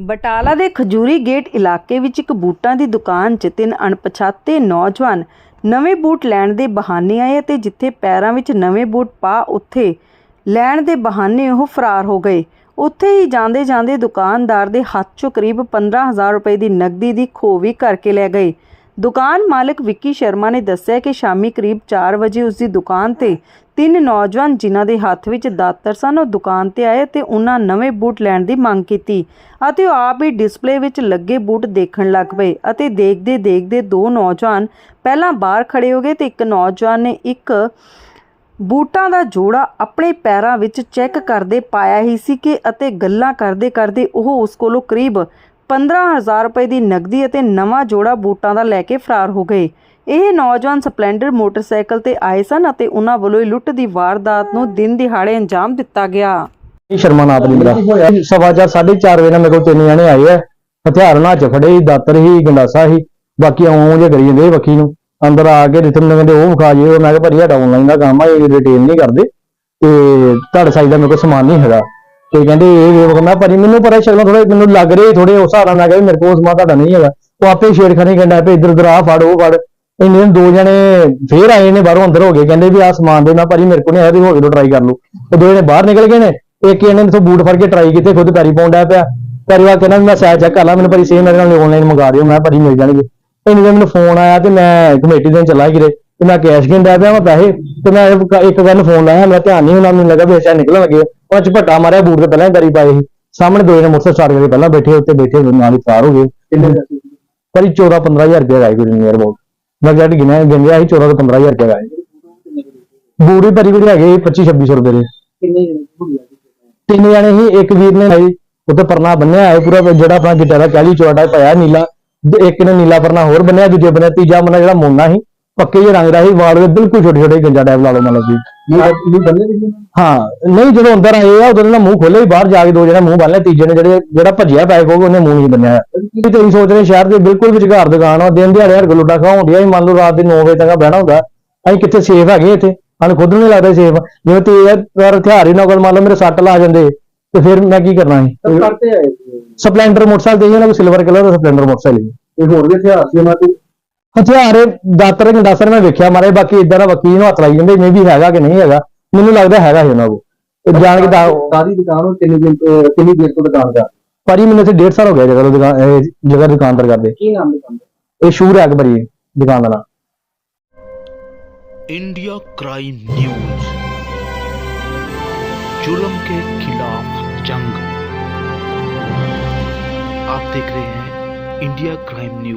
ਬਟਾਲਾ ਦੇ ਖਜੂਰੀ ਗੇਟ ਇਲਾਕੇ ਵਿੱਚ ਇੱਕ ਬੂਟਾਂ ਦੀ ਦੁਕਾਨ 'ਚ ਤਿੰਨ ਅਣਪਛਾਤੇ ਨੌਜਵਾਨ ਨਵੇਂ ਬੂਟ ਲੈਣ ਦੇ ਬਹਾਨੇ ਆਏ ਅਤੇ ਜਿੱਥੇ ਪੈਰਾਂ ਵਿੱਚ ਨਵੇਂ ਬੂਟ ਪਾ ਉੱਥੇ ਲੈਣ ਦੇ ਬਹਾਨੇ ਉਹ ਫਰਾਰ ਹੋ ਗਏ। ਉੱਥੇ ਹੀ ਜਾਂਦੇ ਜਾਂਦੇ ਦੁਕਾਨਦਾਰ ਦੇ ਹੱਥ 'ਚੋਂ ਕਰੀਬ 15000 ਰੁਪਏ ਦੀ ਨਕਦੀ ਦੀ ਖੋਹ ਵੀ ਕਰਕੇ ਲੈ ਗਏ। ਦੁਕਾਨ ਮਾਲਕ ਵਿੱਕੀ ਸ਼ਰਮਾ ਨੇ ਦੱਸਿਆ ਕਿ ਸ਼ਾਮੀ ਕਰੀਬ 4 ਵਜੇ ਉਸ ਦੀ ਦੁਕਾਨ ਤੇ ਤਿੰਨ ਨੌਜਵਾਨ ਜਿਨ੍ਹਾਂ ਦੇ ਹੱਥ ਵਿੱਚ ਦਾਤਰ ਸਨ, ਉਹ ਦੁਕਾਨ ਤੇ ਆਏ ਤੇ ਉਹਨਾਂ ਨਵੇਂ ਬੂਟ ਲੈਣ ਦੀ ਮੰਗ ਕੀਤੀ ਅਤੇ ਉਹ ਆਪ ਹੀ ਡਿਸਪਲੇ ਵਿੱਚ ਲੱਗੇ ਬੂਟ ਦੇਖਣ ਲੱਗ ਪਏ ਅਤੇ ਦੇਖਦੇ ਦੇਖਦੇ ਦੋ ਨੌਜਵਾਨ ਪਹਿਲਾਂ ਬਾਹਰ ਖੜੇ ਹੋ ਗਏ ਤੇ ਇੱਕ ਨੌਜਵਾਨ ਨੇ ਇੱਕ ਬੂਟਾਂ ਦਾ ਜੋੜਾ ਆਪਣੇ ਪੈਰਾਂ ਵਿੱਚ ਚੈੱਕ ਕਰਦੇ ਪਾਇਆ ਹੀ ਸੀ ਕਿ ਅਤੇ ਗੱਲਾਂ ਕਰਦੇ ਕਰਦੇ ਉਹ ਉਸ ਕੋਲੋਂ ਕਰੀਬ 15000 ਰੁਪਏ ਦੀ ਨਕਦੀ ਅਤੇ ਨਵਾਂ ਜੋੜਾ ਬੂਟਾਂ ਦਾ ਲੈ ਕੇ ਫਰਾਰ ਹੋ ਗਏ। ਇਹ ਨੌਜਵਾਨ ਸਪਲੈਂਡਰ ਮੋਟਰਸਾਈਕਲ ਤੇ ਆਏ ਸਨ ਅਤੇ ਉਹਨਾਂ ਵੱਲੋਂ ਇਹ ਲੁੱਟ ਦੀ ਵਾਰਦਾਤ ਨੂੰ ਦਿਨ ਦਿਹਾੜੇ ਅੰਜਾਮ ਦਿੱਤਾ ਗਿਆ। ਇਹ ਸ਼ਰਮਾ ਨਾਮ ਨਹੀਂ ਮੇਰਾ? ਸਵਾ ਚਾਰ, ਸਾਢੇ ਚਾਰ ਵਜੇ ਨਾਲ ਮੇਰੇ ਕੋਲ ਤਿੰਨ ਜਣੇ ਆਏ ਆ। ਹਥਿਆਰ ਨਾਲ ਚ ਫੜੇ ਸੀ, ਦਾਤਰ ਹੀ ਗੰਡਾਸਾ ਸੀ। ਬਾਕੀ ਆਉਂ ਜੇ ਕਰੀ ਜਾਂਦੇ ਵੱਖੀ ਨੂੰ। ਅੰਦਰ ਆ ਕੇ ਰਿਤਮ ਨੇ ਕਹਿੰਦੇ, ਉਹ ਵਿਖਾ ਜੇ ਮੈਂ ਕਿਹਾ, ਭਾਜੀ, ਸਾਡਾ ਆਨਲਾਈਨ ਦਾ ਕੰਮ ਆ, ਇਹ ਰਿਟੇਲ ਨਹੀਂ ਕਰਦੇ। ਤੇ ਤੁਹਾਡੇ ਸਾਈਜ਼ ਦਾ ਮੇਰੇ ਕੋਲ ਸਮਾਨ ਨਹੀਂ ਹੈਗਾ। ਤੇ ਕਹਿੰਦੇ, ਇਹ ਵੇਖ, ਮੈਂ ਭਾਜੀ, ਮੈਨੂੰ ਪਤਾ ਸ਼ਕਲਾਂ ਥੋੜੇ ਮੈਨੂੰ ਲੱਗ ਰਹੇ ਥੋੜੇ ਉਸ ਹਿਸਾਬ ਨਾਲ ਮੈਂ ਕਿਹਾ ਮੇਰੇ ਕੋਲ ਸਮਾਨ ਤੁਹਾਡਾ ਨਹੀਂ ਹੈਗਾ। ਉਹ ਆਪੇ ਛੇੜਖਾਨੀ ਕਹਿੰਦਾ ਪਏ ਇੱਧਰ ਉੱਧਰ ਆ, ਫੜ, ਉਹ ਫੜ। ਇੰਨੇ ਨੂੰ ਦੋ ਜਣੇ ਫੇਰ ਆਏ ਨੇ ਬਾਹਰੋਂ ਅੰਦਰ ਹੋ ਗਏ। ਕਹਿੰਦੇ ਵੀ ਆਹ ਸਮਾਨ ਦੇ ਮੈਂ ਭਾਜੀ ਮੇਰੇ ਕੋਲ ਨਹੀਂ ਆਇਆ ਤੁਸੀਂ ਹੋ ਕੇ ਟਰਾਈ ਕਰ ਲਓ। ਉਹ ਦੋ ਜਣੇ ਬਾਹਰ ਨਿਕਲ ਗਏ ਨੇ। ਇੱਕ ਇਹਨੇ ਮੇਥੋਂ ਬੂਟ ਫੜ ਕੇ ਟਰਾਈ ਕੀਤੇ ਖੁਦ ਪੈਰੀ ਪਾਉਣ ਡਿਆ ਪਿਆ। ਪੈਰੀ ਵਾ ਕਹਿੰਦਾ ਵੀ ਮੈਂ ਸਾਈਜ਼ ਚੈੱਕ ਕਰ ਲਾਂ ਮੈਨੂੰ ਭਾਜੀ ਸੇਮ ਮੇਰੇ ਨਾਲ ਆਨਲਾਈਨ ਮੰਗਾ ਦਿਓ। ਮੈਂ ਭਾਜੀ ਮਿਲ ਜਾਣਗੇ। ਇੰਨੇ ਦੇ ਮੈਨੂੰ ਫੋਨ ਆਇਆ ਤੇ ਮੈਂ ਕਮੇਟੀ ਦੇ ਚਲਾ ਗਿਰੇ ਤੇ ਮੈਂ ਕੈਸ਼ ਗਿੰਦਾ ਪਿਆ ਮੈਂ ਪੈਸੇ। ਤੇ ਮੈਂ ਇੱਕ ਵਾਰ ਨੂੰ ਫੋਨ ਲਾਇਆ ਮੇਰਾ ਧਿਆਨ ਨਹੀਂ ਹੋਣਾ ਮੈਨੂੰ ਲੱਗਾ ਵੀ ਐਸਾ ਨਿਕਲਣ ਲੱਗੇ। ਉਹ ਭੱਟਾ ਮਾਰਿਆ ਬੂਟ ਤੇ ਪਹਿਲਾਂ ਹੀ ਕਰੀ ਪਾਏ ਸੀ। ਸਾਹਮਣੇ ਦੋ ਜਣੇ ਮੋਟਰਸਾਈਕਲ ਸਟਾਰਟ ਕਰਕੇ ਪਹਿਲਾਂ ਬੈਠੇ ਉੱਤੇ ਬੈਠੇ ਨਾਲ ਹੀ ਫਰਾਰ ਹੋ ਗਏ। ਭਾਜੀ 14 15000 ਰੁਪਏ ਆਏ ਕੋਈ ਨੀਅਰ ਅਬਾਊਟ ਮੈਂ ਜਦ ਗਿਣਿਆ ਗਿਣਿਆ ਸੀ 14 ਤੋਂ 15000 ਰੁਪਏ ਬੂਟ ਵੀ ਭਾਜੀ ਕੋਈ ਹੈਗੇ 25 2600 ਰੁਪਏ ਦੇ। ਕਿੰਨੇ ਜਣੇ ਭੁੱਲਿਆ ਤਿੰਨ ਜਣੇ ਹੀ ਇੱਕ ਵੀਰ ਨੇ ਭਾਈ ਉੱਤੇ ਪਰਨਾ ਬੰਨਿਆ ਹੈ ਪੂਰਾ ਜਿਹੜਾ ਆਪਣਾ ਗਿੱਟਾ ਦਾ ਕੈਲੀ ਚੋੜਾ ਪਾਇਆ ਨੀਲਾ। ਇੱਕ ਨੇ ਨੀਲਾ ਪਰਨਾ ਹੋਰ ਬੰਨਿਆ ਦੂਜੇ ਬੰਨੇ ਤੀਜਾ ਬੰਨਾ ਜਿਹੜਾ ਮੋਨਾ ਸੀ ਪੱਕੇ ਜਿਹੇ ਰੰਗ ਦਾ ਸੀ ਵਾਲ ਉਹਦੇ ਬਿਲਕੁਲ ਛੋਟੇ ਛੋਟੇ ਗੰਜਾ ਟਾਈਪ ਲਾ ਲਓ ਮਤਲਬ ਜੀ। ਇਹ ਬੰਦੇ ਦੇ ਹਾਂ ਨਹੀਂ ਜਦੋਂ ਅੰਦਰ ਆਏ ਆ ਉਦੋਂ ਨਾ ਮੂੰਹ ਖੋਲੇ ਹੀ ਬਾਹਰ ਜਾ ਕੇ ਦੋ ਜਣੇ ਮੂੰਹ ਬੰਨ ਲਿਆ ਤੀਜੇ ਨੇ ਜਿਹੜੇ ਜਿਹੜਾ ਭੱਜਿਆ ਪੈ ਕੋਲ ਉਹਨੇ ਮੂੰਹ ਨਹੀਂ ਬੰਨਿਆ। ਇਹ ਤੇ ਅਸੀਂ ਸੋਚ ਰਹੇ ਸ਼ਹਿਰ ਦੇ ਬਿਲਕੁਲ ਵਿਚਕਾਰ ਦੁਕਾਨ ਆ ਦਿਨ ਦਿਹਾੜੇ ਹਰ ਲੁੱਟਾ ਖਾਉਣ ਡਿਆ ਮੰਨ ਲਓ ਰਾਤ ਦੇ 9 ਵਜੇ ਤੱਕ ਬਹਿਣਾ ਹੁੰਦਾ। ਅਸੀਂ ਕਿੱਥੇ ਸੇਫ ਹੈਗੇ ਇੱਥੇ? ਸਾਨੂੰ ਖੁਦ ਨੂੰ ਲੱਗਦਾ ਸੇਫ ਜਿਵੇਂ ਤੇ ਯਾਰ ਹਥਿਆਰ ਹੀ ਨਾ ਕੋਲ ਮੰਨ ਲਓ ਮੇਰੇ ਸੱਟ ਲਾ ਜਾਂਦੇ ਤੇ ਫਿਰ ਮੈਂ ਕੀ ਕਰਨਾ ਸੀ? ਕਰਤੇ ਆਏ ਸੀ। ਸਪਲੈਂਡਰ ਮੋਟਰਸਾਈਕਲ ਦੇਖਿਆ ਨਾ ਸਿਲਵਰ ਕਲਰ ਦਾ ਸਪਲੈਂਡਰ ਮੋਟਰਸਾਈਕਲ ਇਹ ਹੋਰ ਵੀ ਹਥਿਆਰ ਸੀ ਉਹਨਾਂ ਕੋਲ ਹਥਿਆਰ ਦਾਤਰ ਗੰਡਾਸਰ ਮੈਂ ਵੇਖਿਆ ਮਾਰੇ ਬਾਕੀ ਇਦਾਂ ਦਾ ਵਕੀਲ ਨੂੰ ਹੱਥ ਲਾਈ ਜਾਂਦੇ ਮੇ ਵੀ ਹੈਗਾ ਕਿ ਨਹੀਂ ਹੈਗਾ। ਮੈਨੂੰ ਲੱਗਦਾ ਹੈਗਾ ਹੀ ਉਹਨਾਂ ਕੋਲ ਜਾਣ ਕੇ ਦਾ ਸਾਰੀ ਦੁਕਾਨ ਉਹ ਕਿੰਨੇ ਦਿਨ ਤੋਂ ਕਿੰਨੀ ਦੇਰ ਤੋਂ ਦੁਕਾਨ ਦਾ ਭਾਜੀ ਮੈਨੂੰ ਇੱਥੇ 1.5 ਸਾਲ ਹੋ ਗਿਆ ਜਗ੍ਹਾ ਦੁਕਾਨ ਇਹ ਜਗ੍ਹਾ ਦੁਕਾਨਦਾਰ ਕਰਦੇ ਕੀ ਨਾਮ ਦੁਕਾਨ ਦਾ ਇਹ ਸ਼ੂਰ ਹੈ ਭਰੀ ਦੁਕਾਨ ਦਾ ਨਾਮ इंडिया क्राइम न्यूज जुल्म के खिलाफ जंग आप देख रहे हैं इंडिया क्राइम न्यूज